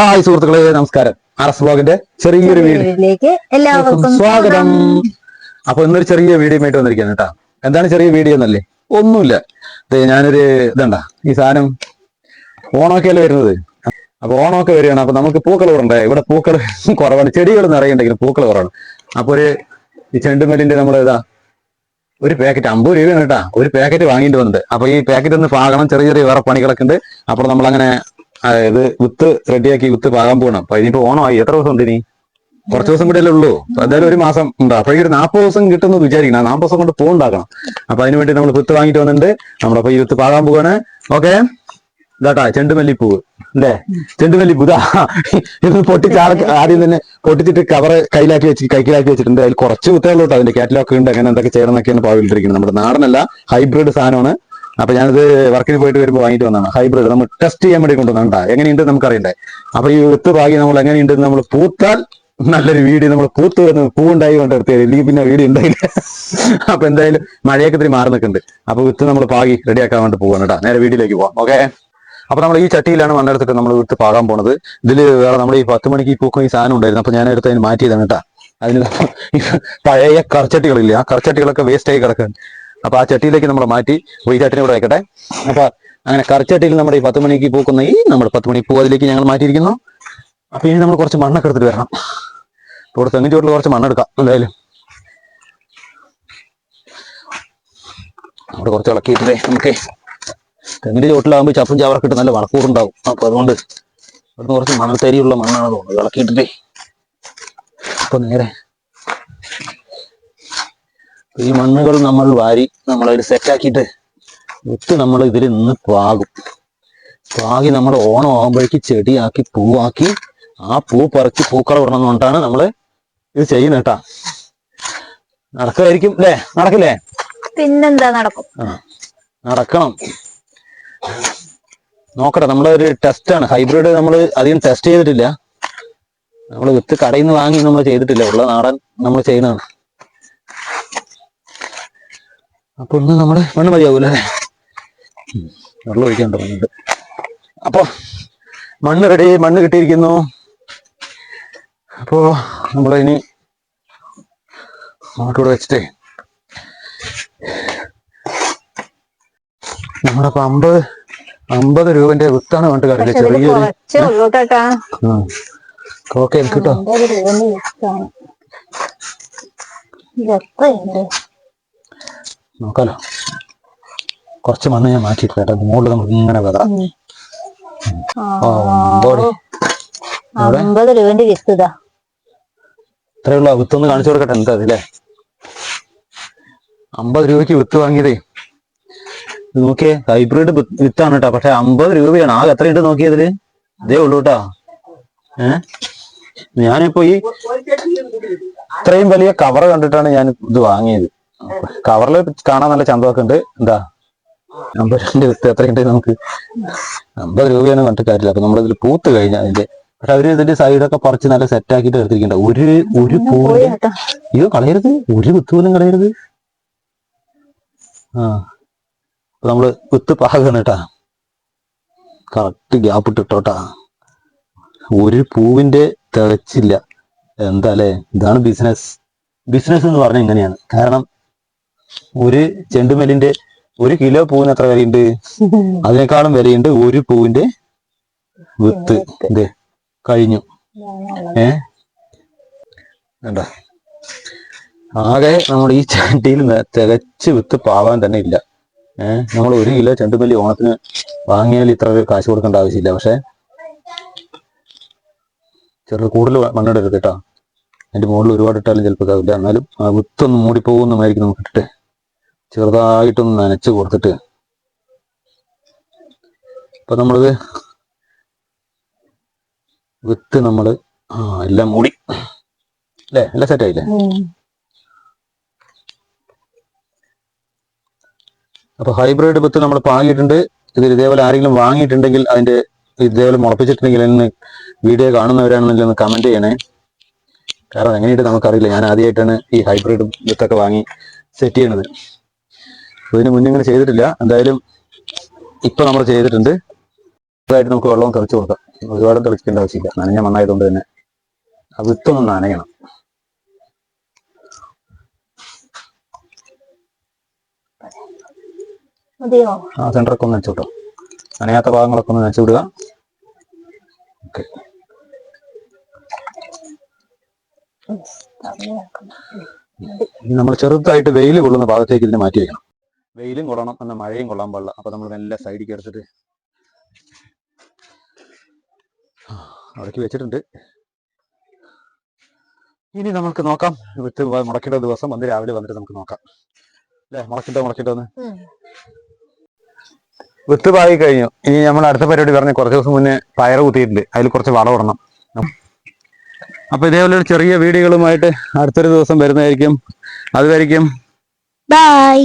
Hi സുഹൃത്തുക്കളെ നമസ്കാരം. R S ബ്ലോഗിന്റെ ചെറിയൊരു വീഡിയോ. വീഡിയോയിലേക്ക് എല്ലാവർക്കും സ്വാഗതം. അപ്പൊ ഇന്നൊരു ചെറിയ വീഡിയോ ആയിട്ട് വന്നിരിക്കുകയാണ് കേട്ടാ. എന്താണ് ചെറിയ വീഡിയോ എന്നല്ലേ? ഒന്നുമില്ല. ഞാനൊരു ഇതണ്ട ഈ സാധനം ഓണമൊക്കെയല്ലേ വരുന്നത്? അപ്പൊ ഓണമൊക്കെ വരികയാണ്. അപ്പൊ നമുക്ക് പൂക്കൾ കുറണ്ടേ ഇവിടെ പൂക്കൾ കുറവാണ്. ചെടികൾ നിറയുണ്ടെങ്കിലും പൂക്കൾ കുറവാണ്. അപ്പൊ ഒരു ഈ ചെണ്ടുമല്ലിന്റെ നമ്മൾ ഇതാ ഒരു പാക്കറ്റ് അമ്പത് രൂപയാണ് കേട്ടാ. ഒരു പാക്കറ്റ് വാങ്ങിയിട്ട് വന്നിട്ട് അപ്പൊ ഈ പാക്കറ്റ് ഒന്ന് പാകണം. ചെറിയ ചെറിയ വേറെ പണികളൊക്കെ ഉണ്ട്. അപ്പോൾ നമ്മൾ അങ്ങനെ ഇത് വിത്ത് റെഡിയാക്കി വിത്ത് പാകാൻ പോകണം അപ്പൊ ഇനിയിപ്പോ ഓണമായി. എത്ര ദിവസം ഉണ്ട് ഇനി? കുറച്ച് ദിവസം കൂടെ അല്ലേ ഉള്ളൂ എന്തായാലും ഒരു മാസം ഉണ്ട്. അപ്പൊ ഒരു നാൽപ്പത് ദിവസം കിട്ടുമെന്ന് വിചാരിക്കണം. നാൽപ്പത് ദിവസം കൊണ്ട് പൂണ്ടാക്കണം അപ്പൊ അതിന് വേണ്ടി നമ്മൾ വിത്ത് വാങ്ങിട്ട് വന്നിട്ടുണ്ട്. നമ്മളപ്പോ ഈ വിത്ത് പാകാൻ പോവാണ്. ഓക്കെ? ഇതാട്ടാ ചെണ്ടുമല്ലിപ്പൂവ്. അല്ലേ ചെണ്ടുമല്ലിപ്പൂ. ഇതാ. പൊട്ടിച്ച് ആദ്യം തന്നെ പൊട്ടിച്ചിട്ട് കവർ കയ്യിലാക്കി വെച്ച് കൈക്കിലാക്കി വെച്ചിട്ടുണ്ട്. അതിൽ കുറച്ച് വിത്തുകൾ കേട്ടോ അതിന്റെ കാറ്റലോഗ് ഉണ്ട്. അങ്ങനെ എന്തൊക്കെ ചെയ്യണം എന്നൊക്കെയാണ് പാവിട്ടിരിക്കുന്നത് നമ്മുടെ നാടനല്ല ഹൈബ്രിഡ് സാധനമാണ്. അപ്പൊ ഞാനത് വർക്കിന് പോയിട്ട് വരുമ്പോൾ വാങ്ങിയിട്ട് വന്നതാണ്. ഹൈബ്രിഡ് നമ്മൾ ടെസ്റ്റ് ചെയ്യാൻ വേണ്ടി കൊണ്ടുവന്നാണ് കേട്ടോ എങ്ങനെയുണ്ട് നമുക്ക് അറിയണ്ടേ അപ്പൊ ഈ വിത്ത് പാകി നമ്മൾ എങ്ങനെയുണ്ട് നമ്മൾ പൂത്താൽ നല്ലൊരു വീഡിയോ നമ്മൾ പൂത്ത് വരുന്നത് പൂവുണ്ടായി കൊണ്ട് എടുത്തത് ഇല്ലെങ്കിൽ പിന്നെ വീഡിയോ ഉണ്ടായില്ല. അപ്പൊ എന്തായാലും മഴയൊക്കെ ഇത്തിരി മാറി നിൽക്കുന്നുണ്ട്. അപ്പൊ വിത്ത് നമ്മൾ പാകി റെഡിയാക്കാൻ വേണ്ടി പോവാണ് കേട്ടോ നേരെ വീട്ടിലേക്ക് പോവാം. ഓക്കെ? അപ്പൊ നമ്മൾ ഈ ചട്ടിയിലാണ് മണ്ണെടുത്തിട്ട് നമ്മൾ വിത്ത് പാകാൻ പോണത്. ഇതിൽ വേറെ നമ്മൾ ഈ പത്ത് മണിക്ക് ഈ പൂക്കും ഈ സാധനം ഉണ്ടായിരുന്നു. അപ്പൊ ഞാൻ എടുത്ത് അതിന് മാറ്റിയതാണ് കേട്ടോ അതിന് പഴയ കറച്ചട്ടികളില്ലേ ആ കറച്ചട്ടികളൊക്കെ വേസ്റ്റ് ആയി കിടക്കാൻ അപ്പൊ ആ ചട്ടിയിലേക്ക് നമ്മൾ മാറ്റി ചട്ടിനെ ഇവിടെ വെക്കട്ടെ. അപ്പൊ അങ്ങനെ കറിച്ചട്ടിയിൽ നമ്മുടെ ഈ പത്ത് മണിക്ക് പൂക്കുന്ന ഈ നമ്മുടെ പത്ത് മണി പൂ അതിലേക്ക് ഞങ്ങൾ മാറ്റിയിരിക്കുന്നു. അപ്പൊ ഇനി നമ്മൾ കുറച്ച് മണ്ണൊക്കെ എടുത്തിട്ട് വരണം. അപ്പൊ ഇവിടെ തെങ്ങിൻ ചോട്ടിൽ കുറച്ച് മണ്ണെടുക്കാം എന്തായാലും. അവിടെ കുറച്ച് ഇളക്കിയിട്ടേ നമുക്ക്. തെങ്ങിന്റെ ചോട്ടിലാകുമ്പോൾ ചപ്പും ചാവറൊക്കെ ഇട്ട് നല്ല വളക്കൂറുണ്ടാവും അപ്പൊ അതുകൊണ്ട് ഇവിടുന്ന് കുറച്ച് മണൽത്തരിയുള്ള മണ്ണാണ് തോന്നുന്നത്. ഇളക്കിയിട്ടേ അപ്പൊ നേരെ ഈ മണ്ണുകൾ നമ്മൾ വാരി നമ്മളതിൽ സെറ്റാക്കിയിട്ട് വിത്ത് നമ്മൾ ഇതിൽ നിന്ന് പാകും. പാകി നമ്മൾ ഓണം ആകുമ്പോഴേക്ക് ചെടിയാക്കി പൂവാക്കി ആ പൂ പറിച്ച് പൂക്കള വിടണം കൊണ്ടാണ് നമ്മൾ ഇത് ചെയ്യുന്നത് കേട്ടാ. നടക്കുമായിരിക്കും അല്ലേ? നടക്കില്ലേ? പിന്നെന്താ നടക്കും? ആ നടക്കണം. നോക്കട്ടെ നമ്മളൊരു ടെസ്റ്റാണ് ഹൈബ്രിഡ് നമ്മൾ അധികം ടെസ്റ്റ് ചെയ്തിട്ടില്ല. നമ്മൾ വിത്ത് കടയിൽ നിന്ന് വാങ്ങി നമ്മൾ ചെയ്തിട്ടില്ല. ഉള്ള നാടൻ നമ്മൾ ചെയ്യുന്നതാണ്. അപ്പൊ ഒന്ന് നമ്മുടെ മണ്ണ് മതിയാവൂല. വെള്ളം ഒഴിക്കാണ്ട് മണ്ണുണ്ട് അപ്പൊ മണ്ണ് റെഡി മണ്ണ് കിട്ടിയിരിക്കുന്നു. അപ്പോ നമ്മളിനി അങ്ങോട്ടൂടെ വെച്ചിട്ടേ നമ്മുടെ അമ്പത് അമ്പത് രൂപന്റെ വിത്താണ് കണ്ടു ഇതിൽ ചെറിയൊരു ഓക്കെ എനിക്ക് കിട്ടോ അമ്പത് രൂപ വിത്താണ് ഇത് എത്രയുണ്ട് നോക്കാലോ. കുറച്ച് മണ്ണ് ഞാൻ മാറ്റി കേട്ടോ മുകളിൽ നമുക്ക് ഇങ്ങനെ വെതറാം അമ്പത് രൂപന്റെ വിത്ത് ഇതാ. ഇത്രയുള്ള വിത്തൊന്ന് കാണിച്ചു കൊടുക്കട്ടെ. എന്താ അതില്ലേ അമ്പത് രൂപയ്ക്ക് വിത്ത് വാങ്ങിയതേ. നോക്കിയേ ഹൈബ്രിഡ് വിത്താണ് കേട്ടോ പക്ഷെ അമ്പത് രൂപയാണ്. ആകെ എത്ര ഇട്ട് നോക്കിയതിൽ ഇതേ ഉള്ളൂ കേട്ടോ ഏ? ഞാനിപ്പോ ഈ ഇത്രയും വലിയ കവർ കണ്ടിട്ടാണ് ഞാൻ ഇത് വാങ്ങിയത്. കവറിൽ കാണാൻ നല്ല ചന്തമൊക്കെ ഉണ്ട്. എന്താ? അമ്പത് രണ്ട് വിത്ത് എത്രയുണ്ട് നമുക്ക്? അമ്പത് രൂപയാണ് കണ്ടിട്ട് കാര്യമില്ല. അപ്പൊ നമ്മളിതിൽ പൂത്ത് കഴിഞ്ഞാൽ അതിന്റെ പക്ഷെ അവർ ഇതിന്റെ സൈഡൊക്കെ പറിച്ച് നല്ല സെറ്റ് ആക്കിയിട്ട് എടുത്തിരിക്കണ്ട ഒരു ഒരു പൂവ് ഇത് അയ്യോ കളയരുത്. ഒരു വിത്ത് പോലും കളയരുത്. ആ. നമ്മൾ വിത്ത് പാകാണ് കേട്ടാ. കറക്റ്റ് ഗ്യാപ്പ് ഇട്ടിട്ടോട്ടാ ഒരു പൂവിന്റെ തികച്ചില്ല എന്താ അല്ലേ? ഇതാണ് ബിസിനസ് ബിസിനസ് എന്ന് പറഞ്ഞാൽ ഇങ്ങനെയാണ്. കാരണം ഒരു ചെണ്ടുമല്ലിന്റെ ഒരു കിലോ പൂവിന് എത്ര വിലയുണ്ട്? അതിനേക്കാളും വിലയുണ്ട് ഒരു പൂവിന്റെ വിത്ത്. ഇതേ കഴിഞ്ഞു. ഏ? വേണ്ട ആകെ നമ്മൾ ഈ ചട്ടിയിൽ തികച്ച് വിത്ത് പാവാൻ തന്നെ ഇല്ല. ഏഹ് നമ്മൾ ഒരു കിലോ ചെണ്ടുമല്ലി ഓണത്തിന് വാങ്ങിയാൽ ഇത്ര കാശ് കൊടുക്കേണ്ട ആവശ്യമില്ല. പക്ഷെ ചെറു കൂടുതൽ മണ്ണിടരുത് അതിന്റെ മുകളിൽ ഒരുപാട് ഇട്ടാലും ചിലപ്പോൾ ഇതാവില്ല. എന്നാലും ആ വിത്തൊന്ന് മൂടിപ്പോകുന്നുമായിരിക്കും നമുക്ക് ഇട്ടിട്ട് ചെറുതായിട്ടൊന്ന് നനച്ച് കൊടുത്തിട്ട്. അപ്പൊ നമ്മളിത് വിത്ത് നമ്മൾ ആ എല്ലാം മൂടി. അല്ലേ? എല്ലാം സെറ്റ് ആയില്ലേ. അപ്പൊ ഹൈബ്രിഡ് വിത്ത് നമ്മൾ പാങ്ങിയിട്ടുണ്ട് ഇതിൽ ഇതേപോലെ ആരെങ്കിലും വാങ്ങിയിട്ടുണ്ടെങ്കിൽ അതിന്റെ ഇതേപോലെ മുളപ്പിച്ചിട്ടുണ്ടെങ്കിൽ എന്ന് വീഡിയോ കാണുന്നവരാണെന്നുണ്ടെങ്കിൽ ഒന്ന് കമന്റ് ചെയ്യണേ. കാരണം എങ്ങനെയായിട്ട് നമുക്കറിയില്ല. ഞാൻ ആദ്യമായിട്ടാണ് ഈ ഹൈബ്രിഡ് വിത്തൊക്കെ വാങ്ങി സെറ്റ് ചെയ്യണത്. ഇതിന് മുന്നേ ഇങ്ങനെ ചെയ്തിട്ടില്ല. എന്തായാലും ഇപ്പൊ നമ്മൾ ചെയ്തിട്ടുണ്ട്. ഇതായിട്ട് നമുക്ക് വെള്ളം തെളിച്ചു കൊടുക്കാം. ഒരുപാട് തെളിക്കേണ്ട ആവശ്യമില്ല. നനഞ്ഞ മണ്ണായതുകൊണ്ട് തന്നെ. ആ വിത്തൊന്ന് നനയണം. ആ സെന്ററൊക്കെ ഒന്ന് നനച്ചു നനയാത്ത ഭാഗങ്ങളൊക്കെ ഒന്ന് നനച്ചു വിടുക. ഓക്കെ. നമ്മൾ ചെറുതായിട്ട് വെയിൽ കൊള്ളുന്ന ഭാഗത്തേക്ക് ഇതിനെ മാറ്റി വെക്കണം. വെയിലും കൊള്ളണം എന്നാൽ മഴയും കൊള്ളാൻ പാടില്ല. അപ്പൊ നമ്മൾ നല്ല സൈഡിലേക്ക് എടുത്തിട്ട് അവിടേക്ക് വെച്ചിട്ടുണ്ട്. ഇനി നമുക്ക് നോക്കാം. വിത്ത് മുടക്കേണ്ട ദിവസം വന്ന് രാവിലെ വന്നിട്ട് നമുക്ക് നോക്കാം. അല്ലേ മുളക്കിട്ടോ ഉം. വിത്ത് പാകി കഴിഞ്ഞു. ഇനി നമ്മൾ അടുത്ത പരിപാടി പറഞ്ഞു കുറച്ച് ദിവസം മുന്നേ പയർ കുത്തിയിട്ടുണ്ട് അതിൽ കുറച്ച് വളം ഇടണം. അപ്പൊ ഇതേപോലെ ചെറിയ വീഡിയോകളുമായിട്ട് അടുത്തൊരു ദിവസം വരുന്നതായിരിക്കും. അതുവരെയും ബൈ